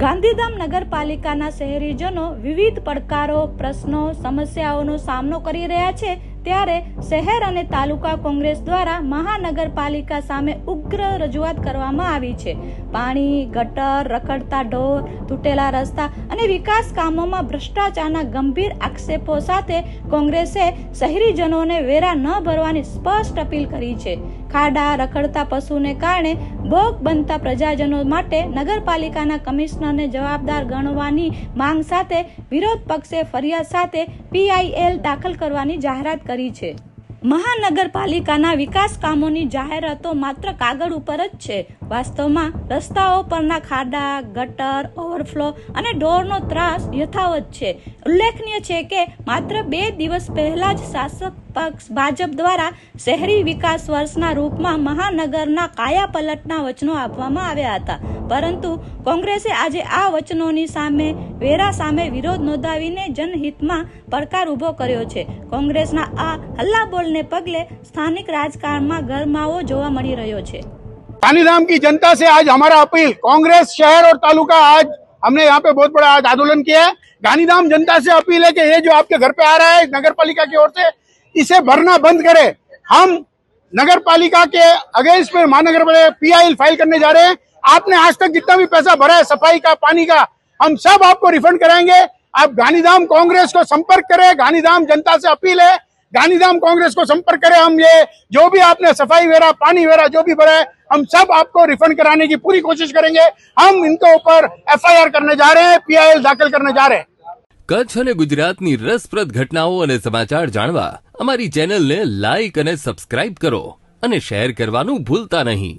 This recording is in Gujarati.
ગાંધીધામ નગરપાલિકાના શહેરીજનો વિવિધ પડકારો, પ્રશ્નો, સમસ્યાઓનો સામનો કરી રહ્યા છે ત્યારે શહેર અને તાલુકા કોંગ્રેસ દ્વારા મહાનગરપાલિકા સામે ઉગ્ર રજૂઆત કરવામાં આવી છે. પાણી, ગટર, રખડતા ઢોર, તૂટેલા રસ્તા અને વિકાસ કામોમાં ભ્રષ્ટાચારના ગંભીર આક્ષેપો સાથે કોંગ્રેસે શહેરીજનોને વેરા ન ભરવાની સ્પષ્ટ અપીલ કરી છે. ખાડા રખડતા પશુને કારણે ભોગ બનતા પ્રજાજનો માટે નગરપાલિકાના કમિશનરને જવાબદાર ગણવાની માંગ સાથે વિરોધ પક્ષે ફરિયાદ સાથે પીઆઈએલ દાખલ કરવાની જાહેરાત કરી છે. મહાનગરપાલિકાના વિકાસ કામોની જાહેરાતો માત્ર કાગળ ઉપર જ છે. વાસ્તવમાં રસ્તાઓ પરના ખાડા, ગટર, ઓવરફ્લો અને ઢોરનો ત્રાસ યથાવત છે. ઉલ્લેખનીય છે કે માત્ર બે દિવસ પહેલા જ શાસક પક્ષ ભાજપ દ્વારા શહેરી વિકાસ વર્ષના રૂપમાં મહાનગરના કાયાપલટના વચનો આપવામાં આવ્યા હતા. પરંતુ કોંગ્રેસે આજે આ વચનોની સામે વેરા સામે વિરોધ નોંધાવીને જનહિતમાં પડકાર ઊભો કર્યો છે કોંગ્રેસના આ હલ્લાબોલને પગલે સ્થાનિક રાજકારણમાં ગરમાવો જોવા મળી રહ્યો છે गांधीधाम की जनता से आज हमारा अपील कांग्रेस शहर और तालुका आज हमने यहाँ पे बहुत बड़ा आज आंदोलन किया है गांधीधाम जनता से अपील है कि ये जो आपके घर पे आ रहा है नगर पालिका की ओर से इसे भरना बंद करे हम नगर पालिका के अगेंस्ट में महानगर में पीआईएल फाइल करने जा रहे हैं आपने आज तक जितना भी पैसा भरा है सफाई का पानी का हम सब आपको रिफंड कराएंगे आप गांधीधाम कांग्रेस को संपर्क करें गांधीधाम जनता से अपील है गांधीधाम कांग्रेस को संपर्क करें हम ये जो भी आपने सफाई वेरा पानी वेरा जो भी भरा है हम सब आपको रिफंड कराने की पूरी कोशिश करेंगे हम इनके ऊपर एफआईआर करने जा रहे हैं पीआईएल दाखिल करने जा रहे हैं કચ્છ અને ગુજરાતની રસપ્રદ ઘટનાઓ અને સમાચાર જાણવા અમારી ચેનલને લાઇક અને સબસ્ક્રાઇબ કરો અને શેર કરવાનું ભૂલતા નહીં.